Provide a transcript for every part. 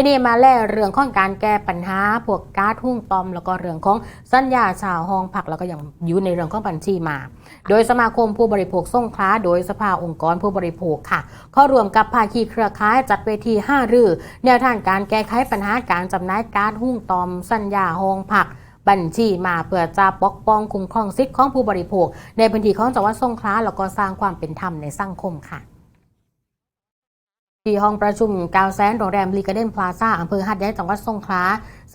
ทีนี้มาแล่เรื่องของการแก้ปัญหาพวกก๊าซหุ่งตอม แล้วก็เรื่องของสัญญาชาวห้องผักแล้วก็อย่างอยู่ในเรื่องของบัญชีมา โดยสมาคมผู้บริโภคส่งคลาโดยสภาองค์กรผู้บริโภคค่ะเข้ารวมกับภาคีเครือข่ายจัดเวที5รือ แนวทางการแก้ไขปัญหาการจำหน่ายก๊าซหุ่งตอม สัญญาห้องผักบัญชีมาเพื่อจะปกป้องคุ้มครองสิทธิของผู้บริโภค ในพื้นที่ของจังหวัดสงขลาแล้วก็สร้างความเป็นธรรมในสังคมค่ะ ที่ห้องประชุมกาวแซนโรงแรมลีกาเดนพลาซ่าอำเภอหัดใหญ่จังหวัดสงขลา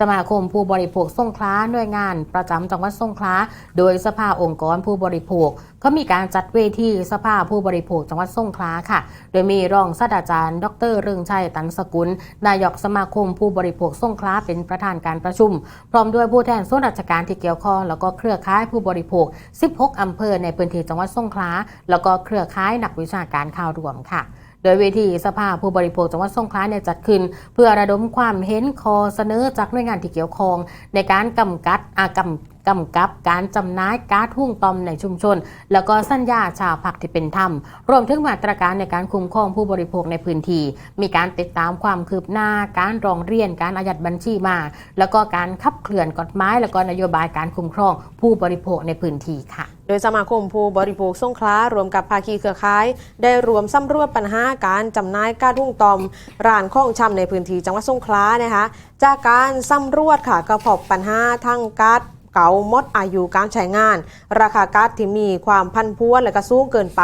สมาคมผู้บริโภคสงขลาหน่วยงานประจำจังหวัดสงขลาโดยสภาองค์กรผู้บริโภคเขามีการจัดเวทีสภาผู้บริโภคจังหวัดสงขลาค่ะ โดยมีรองศาสตราจารย์ ดรเรืองชัยตันสกุล นายกสมาคมผู้บริโภคสงขลาเป็นประธานการประชุม พร้อมด้วยผู้แทนส่วนราชการที่เกี่ยวข้องแล้วก็เครือข่ายผู้บริโภค 16อำเภอในพื้นที่จังหวัดสงขลาแล้วก็เครือข่ายนักวิชาการข่าวรวมค่ะ โดยเวทีสภาผู้บริโภคจังหวัดสงขลาเนี่ยจัดขึ้น เพื่อระดมความเห็นคอเสนอจากหน่วยงานที่เกี่ยวข้องในการกำกัดอากำ กำกับการจำหน่ายก๊าซหุ่งตอมในชุมชน แล้วก็สัญญาชาวผักที่เป็นธรรม รวมถึงมาตรการในการคุ้มครองผู้บริโภคในพื้นที่ มีการติดตามความคืบหน้า การร้องเรียน การอายัดบัญชีมา แล้วก็การขับเคลื่อนกฎหมายแล้วก็นโยบายการคุ้มครองผู้บริโภคในพื้นที่ค่ะโดยสมาคมผู้บริโภคสงขลารวมกับภาคีเครือข่าย ได้รวมสำรวจปัญหาการจำหน่ายก๊าซหุ่งตอม ร้านข้องชำในพื้นที่จังหวัดสงขลานะคะ จากการสำรวจค่ะก็พบปัญหาทั้งก๊าซ เก่าหมดอายุการใช้งาน ราคาก๊าซที่มีความพันพวนและก็สูงเกินไป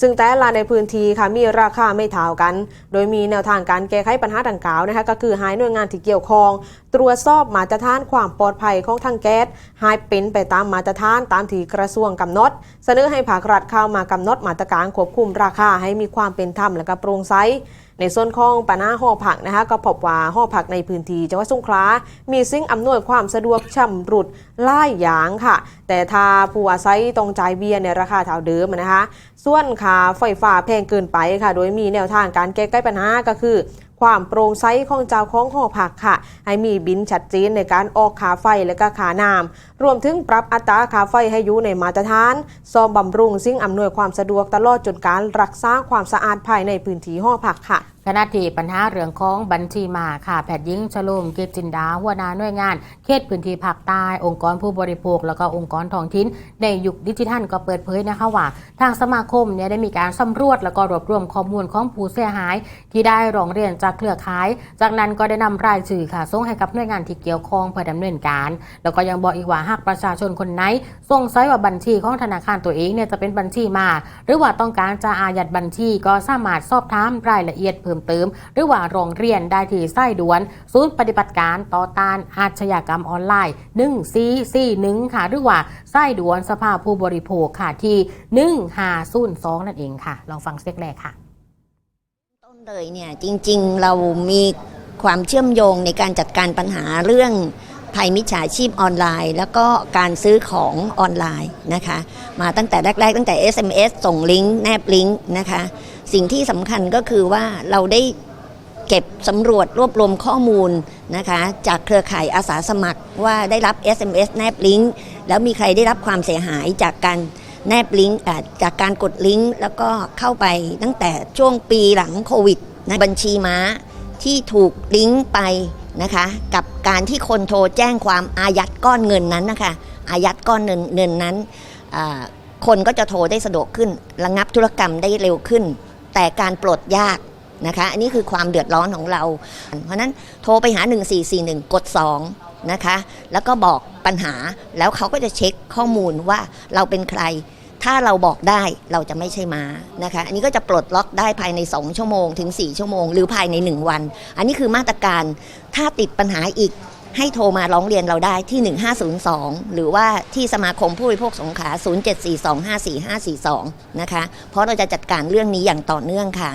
ซึ่งแต่ละในพื้นที่ค่ะมีราคาไม่เท่ากัน โดยมีแนวทางการแก้ไขปัญหาดังกล่าวนะคะก็คือให้หน่วยงานที่เกี่ยวข้อง ตรวจสอบมาตรฐานความปลอดภัยของทางแก๊สให้เป็นไปตามมาตรฐานตามที่กระทรวงกำหนด เสนอให้ภาครัฐเข้ามากำหนดมาตรการควบคุมราคาให้มีความเป็นธรรมและก็โปร่งใส ในส่วนของปัญหาห่อผักนะคะก็พบว่าห่อผักในพื้นที่จังหวัดสงขลา มีสิ่งอำนวยความสะดวกชำรุดล่ายยางค่ะ แต่ถ้าผู้อาศัยต้องจ่ายเบียในราคาเท่าเดิมนะคะ ส่วนค่าไฟฟ้าแพงเกินไปค่ะ โดยมีแนวทางการแก้ไขปัญหาก็คือความโปร่งใสของเจ้าของหอผักค่ะ ให้มีบินชัดเจนในการออกขาไฟและก็ขาน้ำรวมถึงปรับอัตราขาไฟให้อยู่ในมาตรฐานซ่อมบำรุงสิ่งอำนวยความสะดวกตลอดจนการรักษาความสะอาดภายในพื้นที่หอผักค่ะ ขณะที่ปัญหาเรื่องของบัญชีมาค่ะแพทย์หญิงชโลมเกยรติจินดาหัวหน้าหน่วยงาน เขตพื้นที่ภาคใต้องค์กรผู้บริโภค แล้วก็องค์กรท้องถิ่นในยุคดิจิทัลก็เปิดเผยนะคะว่า ทางสมาคมเนี่ยได้มีการสำรวจแล้วก็รวบรวมข้อมูลของผู้เสียหาย ที่ได้ร้องเรียนจากเครือข่าย จากนั้นก็ได้นำรายชื่อค่ะส่งให้กับหน่วยงานที่เกี่ยวข้องเพื่อดำเนินการ แล้วก็ยังบอกอีกว่าหากประชาชนคนไหนสงสัยว่าบัญชีของธนาคารตัวเองเนี่ยจะเป็นบัญชีมา หรือว่าต้องการจะอายัดบัญชีก็สามารถสอบถามรายละเอียดเพิ่มเติม หรือว่าโรงเรียนได้ที่ไส้ด่วน ศูนย์ปฏิบัติการต่อต้านอาชญากรรมออนไลน์1441ค่ะ หรือว่าไส้ด่วนสภาผู้บริโภคค่ะที่1502นั่นเองค่ะ ลองฟังเสียงแรกค่ะ ต้นเลยเนี่ยจริงๆเรามีความเชื่อมโยงในการจัดการปัญหาเรื่อง ภัยมิจฉาชีพออนไลน์ แล้วก็การซื้อของออนไลน์นะคะ มาตั้งแต่แรก ๆ ตั้งแต่ SMS ส่งลิงก์แนบลิงก์นะคะ สิ่งที่สำคัญก็คือว่าเราได้เก็บสำรวจรวบรวมข้อมูลนะคะ จากเครือข่ายอาสาสมัครว่าได้รับ SMS แนบลิงก์แล้วมีใครได้รับความเสียหายจากการแนบลิงก์จากการกดลิงก์แล้วก็เข้าไปตั้งแต่ช่วงปีหลังโควิดนะบัญชีม้าที่ถูกลิงก์ไป นะคะ กับการที่คนโทรแจ้งความอายัดก้อนเงินนั้นนะคะอายัดก้อนเงินเงินนั้น คนก็จะโทรได้สะดวกขึ้น ระงับธุรกรรมได้เร็วขึ้น แต่การปลดยากนะคะอันนี้คือความเดือดร้อนของเรา เพราะฉะนั้นโทรไปหา 1441 กด 2 นะคะ แล้วก็บอกปัญหาแล้วเขาก็จะเช็คข้อมูลว่าเราเป็นใคร ถ้าเราบอกได้เราจะไม่ใช่ม้านะคะ อันนี้ก็จะปลดล็อกได้ภายใน 2 ชั่วโมงถึง 4 ชั่วโมง หรือภายใน 1 วัน อันนี้คือมาตรการถ้าติดปัญหาอีกให้โทรมาร้องเรียนเราได้ที่ 1502 หรือว่าที่สมาคมผู้บริโภคสงขลา 0742545542 นะคะ เพราะเราจะจัดการเรื่องนี้อย่างต่อเนื่องค่ะ